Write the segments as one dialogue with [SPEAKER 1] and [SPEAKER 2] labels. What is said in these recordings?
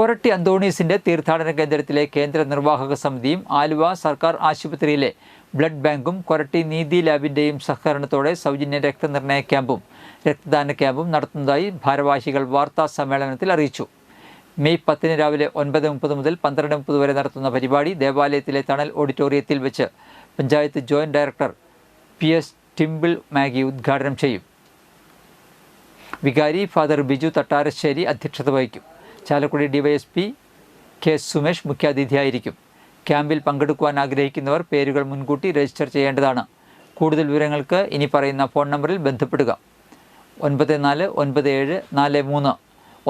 [SPEAKER 1] കൊരട്ടി അന്തോണീസിന്റെ തീർത്ഥാടന കേന്ദ്രത്തിലെ കേന്ദ്ര നിർവാഹക സമിതിയും ആലുവ സർക്കാർ ആശുപത്രിയിലെ ബ്ലഡ് ബാങ്കും കൊരട്ടി നീതി ലാബിന്റെയും സഹകരണത്തോടെ സൗജന്യ രക്തനിർണയ ക്യാമ്പും രക്തദാന ക്യാമ്പും നടത്തുന്നതായി ഭാരവാഹികൾ വാർത്താ സമ്മേളനത്തിൽ അറിയിച്ചു. മെയ് പത്തിന് രാവിലെ ഒൻപത് മുപ്പത് മുതൽ പന്ത്രണ്ട് മുപ്പത് വരെ നടത്തുന്ന പരിപാടി ദേവാലയത്തിലെ തണൽ ഓഡിറ്റോറിയത്തിൽ വെച്ച് panchayat joint director P S ടിംബിൾ Maggi ഉദ്ഘാടനം ചെയ്യും. വികാരി ഫാദർ ബിജു തട്ടാരശ്ശേരി അധ്യക്ഷത വഹിക്കും. ചാലക്കുടി ഡിവൈഎസ്പി കെ സുമേഷ് മുഖ്യാതിഥിയായിരിക്കും. ക്യാമ്പിൽ പങ്കെടുക്കുവാൻ ആഗ്രഹിക്കുന്നവർ പേരുകൾ മുൻകൂട്ടി രജിസ്റ്റർ ചെയ്യേണ്ടതാണ്. കൂടുതൽ വിവരങ്ങൾക്ക് ഇനി പറയുന്ന ഫോൺ നമ്പറിൽ ബന്ധപ്പെടുക. ഒൻപത് നാല് ഒൻപത് ഏഴ് നാല് മൂന്ന്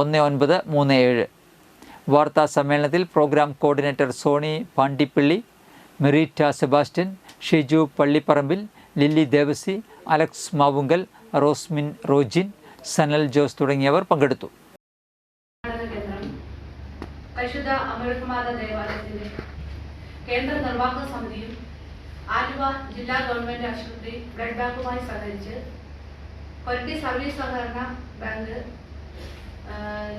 [SPEAKER 1] ഒന്ന് ഒൻപത് മൂന്ന് ഏഴ്. വാർത്താ സമ്മേളനത്തിൽ പ്രോഗ്രാം കോർഡിനേറ്റർ സോണി പാണ്ടിപ്പിള്ളി മെറീറ്റ സെബാസ്റ്റ്യൻ ഷിജു പള്ളിപ്പറമ്പിൽ ലില്ലി ദേവസി അലക്സ് മാവുങ്കൽ റോസ്മിൻ റോജിൻ സനൽ ജോസ് തുടങ്ങിയവർ പങ്കെടുത്തു.
[SPEAKER 2] പരിശുദ്ധ അമൃതമാത ദേവാലയത്തിന്റെ കേന്ദ്ര നിർവാഹക സമിതിയും ആലുവ ജില്ലാ ഗവൺമെന്റ് ആശുപത്രി ബ്ലഡ് ബാങ്കുമായി സഹകരിച്ച് കൊരട്ടി സർവീസ് സഹകരണ ബാങ്ക്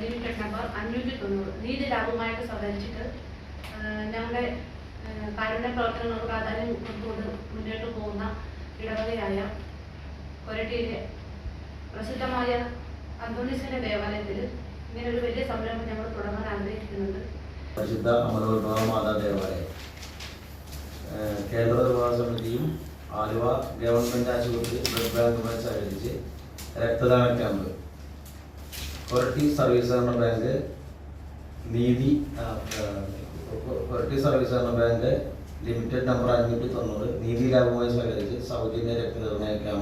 [SPEAKER 2] ലിമിറ്റഡ് നമ്പർ അഞ്ഞൂറ്റി തൊണ്ണൂറ് നീതി ലാഭമായിട്ട് സഹകരിച്ചിട്ട് ഞങ്ങളുടെ കാരുണ്യ പ്രവർത്തനങ്ങൾക്ക് പ്രാധാന്യം കൊടുത്തുകൊണ്ട് മുന്നോട്ട് പോകുന്ന ഇടവകയായ കൊരട്ടിയിലെ പ്രസിദ്ധമായ അന്തോണിസിന്റെ ദേവാലയത്തിൽ
[SPEAKER 3] പരിശുദ്ധ അമലോത്ഭവ മാതാ ദേവാലയം. കേന്ദ്ര നിർവാഹ സമിതിയും ആലുവ ഗവൺമെന്റ് ആശുപത്രി ബ്ലഡ് ബാങ്കുമായി സഹകരിച്ച് രക്തദാന ക്യാമ്പ്. കൊരട്ടി സർവീസ് സഹകരണ ബാങ്ക് നീതി കൊരട്ടി സർവീസ് സഹകരണ ബാങ്ക് ലിമിറ്റഡ് നമ്പർ അഞ്ഞൂറ്റി തൊണ്ണൂറ് നീതി ലാഭവുമായി സഹകരിച്ച് സൗജന്യ രക്തനിർണയ ക്യാമ്പ്